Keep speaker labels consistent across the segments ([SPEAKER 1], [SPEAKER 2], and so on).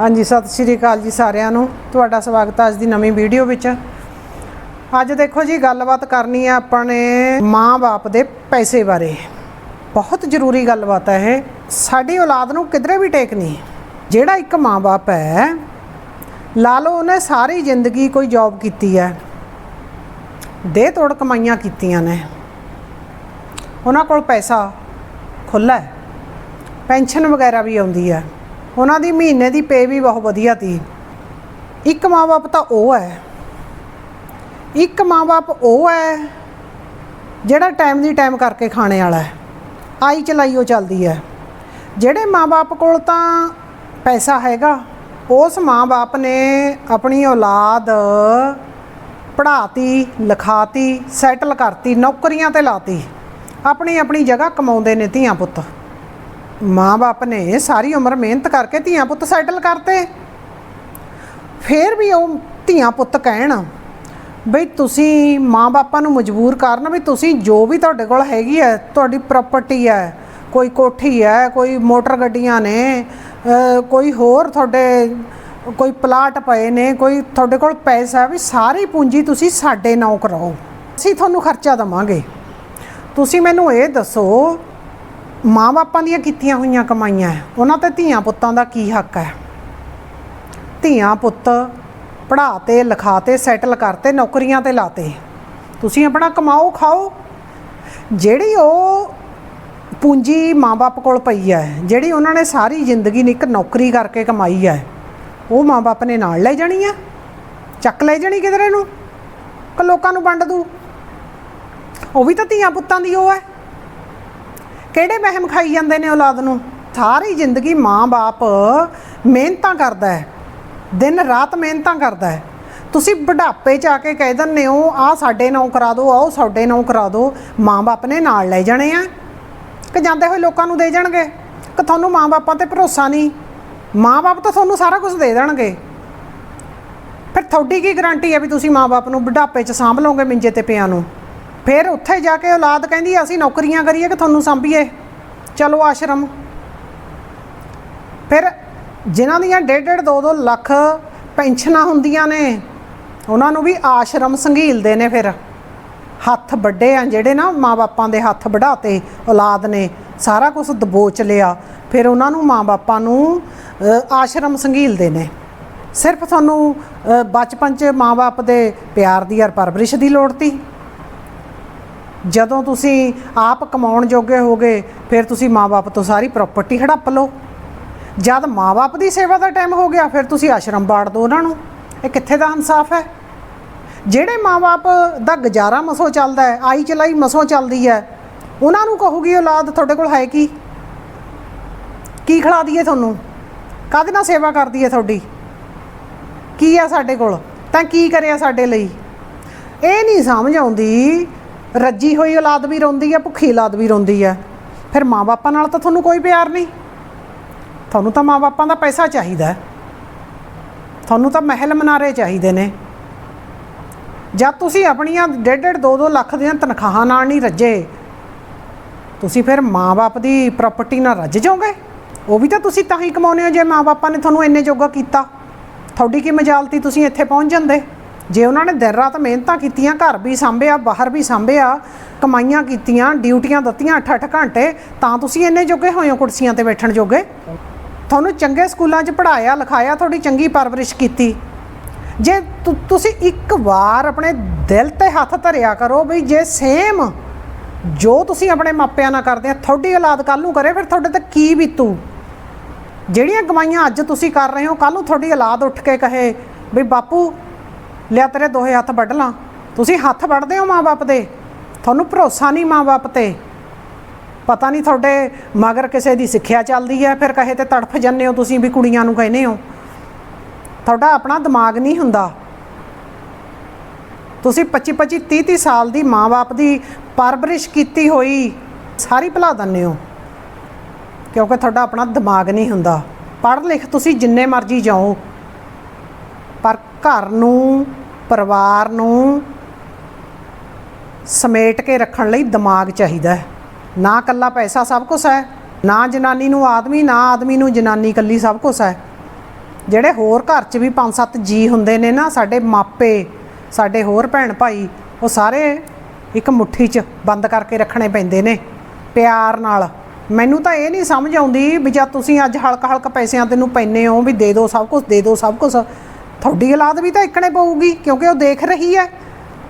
[SPEAKER 1] ਹਾਂਜੀ, ਸਤਿ ਸ਼੍ਰੀ ਅਕਾਲ ਜੀ ਸਾਰਿਆਂ ਨੂੰ। ਤੁਹਾਡਾ ਸਵਾਗਤ ਹੈ ਅੱਜ ਦੀ ਨਵੀਂ ਵੀਡੀਓ ਵਿੱਚ। ਅੱਜ ਦੇਖੋ ਜੀ, ਗੱਲਬਾਤ ਕਰਨੀ ਹੈ ਆਪਣੇ ਮਾਂ-ਬਾਪ ਦੇ ਪੈਸੇ ਬਾਰੇ। ਬਹੁਤ ਜ਼ਰੂਰੀ ਗੱਲਬਾਤ ਹੈ ਇਹ। ਸਾਡੀ ਔਲਾਦ ਨੂੰ ਕਿਧਰੇ ਵੀ ਟੇਕ ਨਹੀਂ ਜਿਹੜਾ ਇੱਕ ਮਾਂ-ਬਾਪ ਹੈ, ਲਾ ਲਓ ਉਹਨੇ ਸਾਰੀ ਜ਼ਿੰਦਗੀ ਕੋਈ ਜੌਬ ਕੀਤੀ ਹੈ। ਦੇ ਤੋੜ ਕਮਾਈਆਂ ਕੀਤੀਆਂ ਨੇ। ਉਹਨਾਂ ਕੋਲ ਪੈਸਾ ਖੁੱਲਾ ਹੈ। ਪੈਨਸ਼ਨ ਵਗੈਰਾ ਵੀ ਆਉਂਦੀ ਹੈ। ਉਹਨਾਂ ਦੀ ਮਹੀਨੇ ਦੀ ਪੇ ਵੀ ਬਹੁਤ ਵਧੀਆ ਤੀ। ਇੱਕ ਮਾਂ-ਬਾਪ ਤਾਂ ਉਹ ਹੈ। ਇੱਕ ਮਾਂ-ਬਾਪ ਉਹ ਹੈ ਜਿਹੜਾ ਟਾਈਮ ਦੀ ਟਾਈਮ ਕਰਕੇ ਖਾਣੇ ਵਾਲਾ ਹੈ। ਆਈ ਚਲਾਈ ਉਹ ਚੱਲਦੀ ਹੈ। ਜਿਹੜੇ ਮਾਂ-ਬਾਪ ਕੋਲ ਤਾਂ ਪੈਸਾ ਹੈਗਾ, ਉਸ ਮਾਂ-ਬਾਪ ਨੇ ਆਪਣੀ ਔਲਾਦ ਪੜ੍ਹਾਤੀ, ਲਿਖਾਤੀ, ਸੈਟਲ ਕਰਤੀ, ਨੌਕਰੀਆਂ ਤੇ ਲਾਤੀ। ਆਪਣੀ ਆਪਣੀ ਜਗ੍ਹਾ ਕਮਾਉਂਦੇ ਨੇ ਧੀਆਂ ਪੁੱਤ। ਮਾਂ-ਬਾਪ ਨੇ ਸਾਰੀ ਉਮਰ ਮਿਹਨਤ ਕਰਕੇ ਧੀਆਂ ਪੁੱਤ ਸੈਟਲ ਕਰਤੇ। ਫੇਰ ਵੀ ਉਹ ਧੀਆਂ ਪੁੱਤ ਕਹਿਣ, ਬਈ ਤੁਸੀਂ ਮਾਂ-ਬਾਪਾਂ ਨੂੰ ਮਜਬੂਰ ਕਰਨ ਵੀ ਤੁਸੀਂ ਜੋ ਵੀ ਤੁਹਾਡੇ ਕੋਲ ਹੈਗੀ ਹੈ, ਤੁਹਾਡੀ ਪ੍ਰਾਪਰਟੀ ਹੈ, ਕੋਈ ਕੋਠੀ ਹੈ, ਕੋਈ ਮੋਟਰ ਗੱਡੀਆਂ ਨੇ ਕੋਈ ਹੋਰ ਤੁਹਾਡੇ, ਕੋਈ ਪਲਾਟ ਪਏ ਨੇ, ਕੋਈ ਤੁਹਾਡੇ ਕੋਲ ਪੈਸਾ ਵੀ ਸਾਰੀ ਪੂੰਜੀ ਤੁਸੀਂ ਸਾਡੇ ਨਾਂ ਕਰਾਓ। ਅਸੀਂ ਤੁਹਾਨੂੰ ਖਰਚਾ ਦਵਾਂਗੇ। ਤੁਸੀਂ ਮੈਨੂੰ ਇਹ ਦੱਸੋ ਮਾਂ-ਬਾਪਾਂ ਦੀਆਂ ਕੀਤੀਆਂ ਹੋਈਆਂ ਕਮਾਈਆਂ ਉਹਨਾਂ ਤੇ ਧੀਆਂ ਪੁੱਤਾਂ ਦਾ ਕੀ ਹੱਕ ਹੈ? ਧੀਆਂ ਪੁੱਤ ਪੜ੍ਹਾ 'ਤੇ ਲਿਖਾ 'ਤੇ ਸੈਟਲ ਕਰਤੇ, ਨੌਕਰੀਆਂ ਤੇ ਲਾਤੇ। ਤੁਸੀਂ ਆਪਣਾ ਕਮਾਓ, ਖਾਓ। ਜਿਹੜੀ ਉਹ ਪੂੰਜੀ ਮਾਂ-ਬਾਪ ਕੋਲ ਪਈ ਹੈ, ਜਿਹੜੀ ਉਹਨਾਂ ਨੇ ਸਾਰੀ ਜ਼ਿੰਦਗੀ ਨੇ ਇੱਕ ਨੌਕਰੀ ਕਰਕੇ ਕਮਾਈ ਹੈ, ਉਹ ਮਾਂ-ਬਾਪ ਨੇ ਨਾਲ ਲੈ ਜਾਣੀ ਹੈ? ਚੱਕ ਲੈ ਜਾਣੀ ਕਿਧਰੇ ਨੂੰ? ਕਿ ਲੋਕਾਂ ਨੂੰ ਵੰਡ ਦੂ? ਉਹ ਵੀ ਤਾਂ ਧੀਆਂ ਪੁੱਤਾਂ ਦੀ ਉਹ ਹੈ। ਕਿਹੜੇ ਵਹਿਮ ਖਾਈ ਜਾਂਦੇ ਨੇ ਔਲਾਦ ਨੂੰ? ਸਾਰੀ ਜ਼ਿੰਦਗੀ ਮਾਂ-ਬਾਪ ਮਿਹਨਤਾਂ ਕਰਦਾ ਹੈ। ਦਿਨ ਰਾਤ ਮਿਹਨਤਾਂ ਕਰਦਾ ਹੈ। ਤੁਸੀਂ ਬੁਢਾਪੇ 'ਚ ਆ ਕੇ ਕਹਿ ਦਿੰਦੇ ਹੋ, ਆ ਸਾਡੇ ਨਾਂ ਕਰਾ ਦਿਓ ਆਓ ਸਾਡੇ ਨਾਂ ਕਰਾ ਦਿਓ ਮਾਂ-ਬਾਪ ਨੇ ਨਾਲ ਲੈ ਜਾਣੇ ਆ। ਕਿ ਜਾਂਦੇ ਹੋਏ ਲੋਕਾਂ ਨੂੰ ਦੇ ਜਾਣਗੇ? ਕਿ ਤੁਹਾਨੂੰ ਮਾਂ-ਬਾਪਾਂ ਤੇ ਭਰੋਸਾ ਨਹੀਂ? ਮਾਂ-ਬਾਪ ਤਾਂ ਤੁਹਾਨੂੰ ਸਾਰਾ ਕੁਝ ਦੇ ਦੇਣਗੇ। ਫਿਰ ਤੁਹਾਡੀ ਕੀ ਗਾਰੰਟੀ ਹੈ ਵੀ ਤੁਸੀਂ ਮਾਂ-ਬਾਪ ਨੂੰ ਬੁਢਾਪੇ 'ਚ ਸਾਂਭ ਲਓਗੇ ਮਿੰਜੇ ਤੇ ਪਿਆਂ ਨੂੰ? ਫਿਰ ਉੱਥੇ ਜਾ ਕੇ ਔਲਾਦ ਕਹਿੰਦੀ, ਅਸੀਂ ਨੌਕਰੀਆਂ ਕਰੀਏ ਕਿ ਤੁਹਾਨੂੰ ਸਾਂਭੀਏ? ਚਲੋ ਆਸ਼ਰਮ। ਫਿਰ ਜਿਨ੍ਹਾਂ ਦੀਆਂ ਡੇਢ ਡੇਢ ਦੋ ਦੋ ਲੱਖ ਪੈਨਸ਼ਨਾਂ ਹੁੰਦੀਆਂ ਨੇ, ਉਹਨਾਂ ਨੂੰ ਵੀ ਆਸ਼ਰਮ ਸੰਘੀਲਦੇ ਨੇ ਫਿਰ। ਹੱਥ ਵੱਡੇ ਆ ਜਿਹੜੇ ਨਾ ਮਾਪਿਆਂ ਦੇ ਹੱਥ ਵਢਾਤੇ ਔਲਾਦ ਨੇ, ਸਾਰਾ ਕੁਝ ਦਬੋਚ ਲਿਆ। ਫਿਰ ਉਹਨਾਂ ਨੂੰ ਮਾਪਿਆਂ ਨੂੰ ਆਸ਼ਰਮ ਸੰਘੀਲਦੇ ਨੇ। ਸਿਰਫ ਤੁਹਾਨੂੰ ਬਚਪਨ 'ਚ ਮਾਪੇ ਦੇ ਪਿਆਰ ਦੀ ਔਰ ਪਰਵਰਿਸ਼ ਦੀ ਲੋੜ ਤੀ। ਜਦੋਂ ਤੁਸੀਂ ਆਪ ਕਮਾਉਣ ਜੋਗੇ ਹੋਗੇ, ਫਿਰ ਤੁਸੀਂ ਮਾਪੇ ਤੋਂ ਸਾਰੀ ਪ੍ਰਾਪਰਟੀ ਹੜੱਪ ਲਓ। ਜਦ ਮਾਪੇ ਦੀ ਸੇਵਾ ਦਾ ਟਾਈਮ ਹੋ ਗਿਆ, ਫਿਰ ਤੁਸੀਂ ਆਸ਼ਰਮ ਬਾੜ ਦਿਓ ਉਹਨਾਂ ਨੂੰ। ਇਹ ਕਿੱਥੇ ਦਾ ਇਨਸਾਫ ਹੈ? ਜਿਹੜੇ ਮਾਪੇ ਦਾ ਗੁਜ਼ਾਰਾ ਮਸੋਂ ਚੱਲਦਾ ਹੈ, ਆਈ ਚਲਾਈ ਮਸੋਂ ਚੱਲਦੀ ਹੈ, ਉਹਨਾਂ ਨੂੰ ਕਹੂਗੀ ਔਲਾਦ, ਤੁਹਾਡੇ ਕੋਲ ਹੈ ਕੀ? ਕੀ ਖਿਲਾ ਦਈਏ ਤੁਹਾਨੂੰ? ਕਾਹਦੇ ਨਾਲ ਸੇਵਾ ਕਰਦੀ ਹੈ ਤੁਹਾਡੀ? ਕੀ ਆ ਸਾਡੇ ਕੋਲ? ਤਾਂ ਕੀ ਕਰਿਆ ਸਾਡੇ ਲਈ? ਇਹ ਨਹੀਂ ਸਮਝ ਆਉਂਦੀ ਰੱਜੀ ਹੋਈ ਔਲਾਦ ਵੀ ਰੋਂਦੀ ਹੈ, ਭੁੱਖੀ ਔਲਾਦ ਵੀ ਰੋਂਦੀ ਹੈ। ਫਿਰ ਮਾਪਿਆਂ ਨਾਲ ਤਾਂ ਤੁਹਾਨੂੰ ਕੋਈ ਪਿਆਰ ਨਹੀਂ। ਤੁਹਾਨੂੰ ਤਾਂ ਮਾਪਿਆਂ ਦਾ ਪੈਸਾ ਚਾਹੀਦਾ ਤੁਹਾਨੂੰ ਤਾਂ ਮਹਿਲ ਮਨਾਰੇ ਚਾਹੀਦੇ ਨੇ। ਜਦ ਤੁਸੀਂ ਆਪਣੀਆਂ ਡੇਢ ਡੇਢ 2-2 ਲੱਖ ਦੀਆਂ ਤਨਖਾਹਾਂ ਨਾਲ ਨਹੀਂ ਰੱਜੇ। ਤੁਸੀਂ ਫਿਰ ਮਾਪੇ ਦੀ ਪ੍ਰਾਪਰਟੀ ਨਾਲ ਰੱਜ ਜਾਓਗੇ? ਉਹ ਵੀ ਤਾਂ ਤੁਸੀਂ ਤਾਂ ਹੀ ਕਮਾਉਂਦੇ ਹੋ, ਜੇ ਮਾਪਿਆਂ ਨੇ ਤੁਹਾਨੂੰ ਇੰਨੇ ਜੋਗਾ ਕੀਤਾ। ਤੁਹਾਡੀ ਕੀ ਮਜਾਲਤੀ ਤੁਸੀਂ ਇੱਥੇ ਪਹੁੰਚ ਜਾਂਦੇ? ਜੇ ਉਹਨਾਂ ਨੇ ਦਿਨ ਰਾਤ ਮਿਹਨਤਾਂ ਕੀਤੀਆਂ, ਘਰ ਵੀ ਸੰਭਿਆ, ਬਾਹਰ ਵੀ ਸੰਭਿਆ, ਕਮਾਈਆਂ ਕੀਤੀਆਂ, ਡਿਊਟੀਆਂ ਦਿੱਤੀਆਂ 8-8 ਘੰਟੇ, ਤਾਂ ਤੁਸੀਂ ਇੰਨੇ ਜੋਗੇ ਹੋਏ ਹੋ ਕੁਰਸੀਆਂ ਤੇ ਬੈਠਣ ਜੋਗੇ? ਤੁਹਾਨੂੰ ਚੰਗੇ ਸਕੂਲਾਂ 'ਚ ਪੜ੍ਹਾਇਆ, ਲਿਖਾਇਆ, ਤੁਹਾਡੀ ਚੰਗੀ ਪਰਵਰਿਸ਼ ਕੀਤੀ। ਜੇ ਤੁਸੀਂ ਇੱਕ ਵਾਰ ਆਪਣੇ ਦਿਲ ਤੇ ਹੱਥ ਧਰਿਆ ਕਰੋ ਵੀ ਜੇ ਸੇਮ ਜੋ ਤੁਸੀਂ ਆਪਣੇ ਮਾਪਿਆਂ ਨਾਲ ਕਰਦੇ ਆ, ਤੁਹਾਡੀ ਔਲਾਦ ਕੱਲ ਨੂੰ ਕਰੇ, ਫਿਰ ਤੁਹਾਡੇ ਤੇ ਕੀ ਬੀਤੂ? ਜਿਹੜੀਆਂ ਕਮਾਈਆਂ ਅੱਜ ਤੁਸੀਂ ਕਰ ਰਹੇ ਹੋ ਕੱਲ ਨੂੰ ਤੁਹਾਡੀ ਔਲਾਦ ਉੱਠ ਕੇ ਕਹੇ ਵੀ, ਬਾਪੂ ਲਿਆ ਤੇਰੇ ਦੋਹੇ ਹੱਥ ਵੱਢ ਲਾਂ। ਤੁਸੀਂ ਹੱਥ ਵੱਢਦੇ ਹੋ ਮਾਂ-ਬਾਪ ਦੇ। ਤੁਹਾਨੂੰ ਭਰੋਸਾ ਨਹੀਂ ਮਾਂ-ਬਾਪ ਤੇ। ਪਤਾ ਨਹੀਂ ਤੁਹਾਡੇ ਮਗਰ ਕਿਸੇ ਦੀ ਸਿੱਖਿਆ ਚੱਲਦੀ ਹੈ, ਫਿਰ ਕਹੇ ਤੇ ਤੜਫ ਜੰਨੇ ਹੋ ਤੁਸੀਂ ਵੀ ਕੁੜੀਆਂ ਨੂੰ ਕਹਿੰਦੇ ਹੋ। ਤੁਹਾਡਾ ਆਪਣਾ ਦਿਮਾਗ ਨਹੀਂ ਹੁੰਦਾ। ਤੁਸੀਂ 25 25 30 30 ਸਾਲ ਦੀ ਮਾਂ-ਬਾਪ ਦੀ ਪਰਵਰਿਸ਼ ਕੀਤੀ ਹੋਈ, ਸਾਰੀ ਭੁਲਾ ਦਿੰਦੇ ਹੋ। ਕਿਉਂਕਿ ਤੁਹਾਡਾ ਆਪਣਾ ਦਿਮਾਗ ਨਹੀਂ ਹੁੰਦਾ। ਪੜ੍ਹ ਲਿਖ ਤੁਸੀਂ ਜਿੰਨੇ ਮਰਜ਼ੀ ਜਾਓ। ਪਰ ਘਰ ਨੂੰ ਪਰਿਵਾਰ ਨੂੰ ਸਮੇਟ ਕੇ ਰੱਖਣ ਲਈ ਦਿਮਾਗ ਚਾਹੀਦਾ ਹੈ। ਨਾ ਕੱਲਾ ਪੈਸਾ ਸਭ ਕੁਝ ਹੈ, ਨਾ ਜਨਾਨੀ ਨੂੰ ਆਦਮੀ, ਨਾ ਆਦਮੀ ਨੂੰ ਜਨਾਨੀ ਕੱਲੀ ਸਭ ਕੁਝ ਹੈ। ਜਿਹੜੇ ਹੋਰ ਘਰ 'ਚ ਵੀ ਪੰਜ ਸੱਤ ਜੀ ਹੁੰਦੇ ਨੇ ਨਾ, ਸਾਡੇ ਮਾਪੇ, ਸਾਡੇ ਹੋਰ ਭੈਣ ਭਾਈ, ਉਹ ਸਾਰੇ ਇੱਕ ਮੁੱਠੀ 'ਚ ਬੰਦ ਕਰਕੇ ਰੱਖਣੇ ਪੈਂਦੇ ਨੇ ਪਿਆਰ ਨਾਲ। ਮੈਨੂੰ ਤਾਂ ਇਹ ਨਹੀਂ ਸਮਝ ਆਉਂਦੀ ਵੀ ਜਦ ਤੁਸੀਂ ਅੱਜ ਹਲਕਾ ਹਲਕ ਪੈਸਿਆਂ ਤੇ ਨੂੰ ਪੈਨੇ ਹੋ ਵੀ ਦੇ ਦਿਓ ਸਭ ਕੁਝ ਦੇ ਦਿਓ ਸਭ ਕੁਝ ਤੁਹਾਡੀ ਔਲਾਦ ਵੀ ਤਾਂ ਇੱਕਣੇ ਪਊਗੀ, ਕਿਉਂਕਿ ਉਹ ਦੇਖ ਰਹੀ ਹੈ।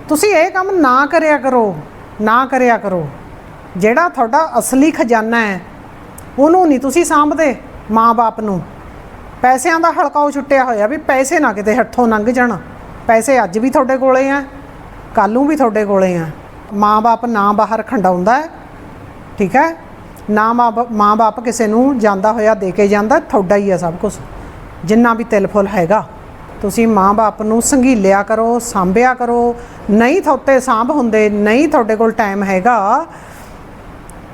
[SPEAKER 1] ਤੁਸੀਂ ਇਹ ਕੰਮ ਨਾ ਕਰਿਆ ਕਰੋ, ਨਾ ਕਰਿਆ ਕਰੋ। ਜਿਹੜਾ ਤੁਹਾਡਾ ਅਸਲੀ ਖਜ਼ਾਨਾ ਹੈ, ਉਹਨੂੰ ਨਹੀਂ ਤੁਸੀਂ ਸਾਂਭਦੇ ਮਾਂ-ਬਾਪ ਨੂੰ। ਪੈਸਿਆਂ ਦਾ ਹਲਕਾਓ ਛੁੱਟਿਆ ਹੋਇਆ ਵੀ ਪੈਸੇ ਨਾ ਕਿਤੇ ਹੱਥੋਂ ਲੰਘ ਜਾਣ। ਪੈਸੇ ਅੱਜ ਵੀ ਤੁਹਾਡੇ ਕੋਲੇ ਆ, ਕੱਲ੍ਹ ਨੂੰ ਵੀ ਤੁਹਾਡੇ ਕੋਲੇ ਆ। ਮਾਂ-ਬਾਪ ਨਾ ਬਾਹਰ ਖੰਡਾਉਂਦਾ ਹੈ, ਠੀਕ ਹੈ? ਨਾ ਮਾਂ- ਮਾਂ-ਬਾਪ ਕਿਸੇ ਨੂੰ ਜਾਂਦਾ ਹੋਇਆ, ਦੇ ਕੇ ਜਾਂਦਾ, ਤੁਹਾਡਾ ਹੀ ਆ ਸਭ ਕੁਝ ਜਿੰਨਾ ਵੀ ਤਿਲ ਫੁੱਲ ਹੈਗਾ। ਤੁਸੀਂ ਮਾਂ-ਬਾਪ ਨੂੰ ਸੰਘੀਲਿਆ ਕਰੋ, ਸਾਂਭਿਆ ਕਰੋ। ਨਹੀਂ ਥੋਤੇ ਸਾਂਭ ਹੁੰਦੇ, ਨਹੀਂ ਤੁਹਾਡੇ ਕੋਲ ਟਾਈਮ ਹੈਗਾ।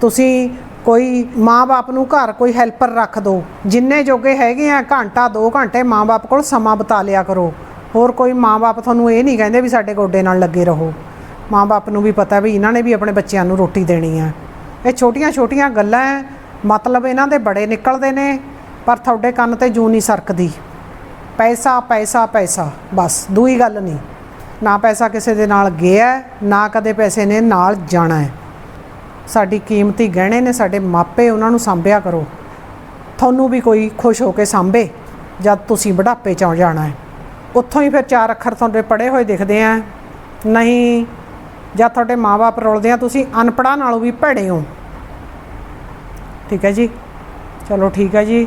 [SPEAKER 1] ਤੁਸੀਂ ਕੋਈ ਮਾਂ-ਬਾਪ ਨੂੰ ਘਰ ਕੋਈ ਹੈਲਪਰ ਰੱਖ ਦਿਓ ਜਿੰਨੇ ਜੋਗੇ ਹੈਗੇ ਆ, ਘੰਟਾ 2 ਘੰਟੇ ਮਾਂ-ਬਾਪ ਕੋਲ ਸਮਾਂ ਬਿਤਾ ਲਿਆ ਕਰੋ। ਹੋਰ ਕੋਈ ਮਾਂ-ਬਾਪ ਤੁਹਾਨੂੰ ਇਹ ਨਹੀਂ ਕਹਿੰਦੇ ਵੀ ਸਾਡੇ ਗੋਡੇ ਨਾਲ ਲੱਗੇ ਰਹੋ। ਮਾਂ-ਬਾਪ ਨੂੰ ਵੀ ਪਤਾ ਵੀ ਇਹਨਾਂ ਨੇ ਵੀ ਆਪਣੇ ਬੱਚਿਆਂ ਨੂੰ ਰੋਟੀ ਦੇਣੀ ਆ। ਇਹ ਛੋਟੀਆਂ-ਛੋਟੀਆਂ ਗੱਲਾਂ ਹੈ ਮਤਲਬ ਇਹਨਾਂ ਦੇ ਬੜੇ ਨਿਕਲਦੇ ਨੇ, ਪਰ ਤੁਹਾਡੇ ਕੰਨ ਤੇ ਜੂ ਨਹੀਂ ਸਰਕਦੀ। ਪੈਸਾ ਪੈਸਾ ਪੈਸਾ, ਬਸ, ਦੂਈ ਗੱਲ ਨਹੀਂ। ਨਾ ਪੈਸਾ ਕਿਸੇ ਦੇ ਨਾਲ ਗਿਆ ਨਾ ਕਦੇ ਪੈਸੇ ਨੇ ਨਾਲ ਜਾਣਾ ਹੈ। ਸਾਡੀ ਕੀਮਤੀ ਗਹਿਣੇ ਨੇ ਸਾਡੇ ਮਾਪੇ, ਉਹਨਾਂ ਨੂੰ ਸੰਭਿਆ ਕਰੋ। ਤੁਹਾਨੂੰ ਵੀ ਕੋਈ ਖੁਸ਼ ਹੋ ਕੇ ਸੰਭੇ, ਜਦ ਤੁਸੀਂ ਬੁਢਾਪੇ ਚ ਜਾਣਾ ਹੈ। ਉੱਥੋਂ ਹੀ ਫਿਰ ਚਾਰ ਅੱਖਰ ਤੁਹਾਡੇ ਪੜੇ ਹੋਏ ਦਿਖਦੇ ਆ। ਨਹੀਂ ਜਾਂ ਤੁਹਾਡੇ ਮਾਪੇ ਰੁਲਦੇ ਆ, ਤੁਸੀਂ ਅਨਪੜ੍ਹਾਂ ਨਾਲੋਂ ਵੀ ਭੈੜੇ ਹੋ। ਠੀਕ ਹੈ ਜੀ? ਚਲੋ ਠੀਕ ਹੈ ਜੀ।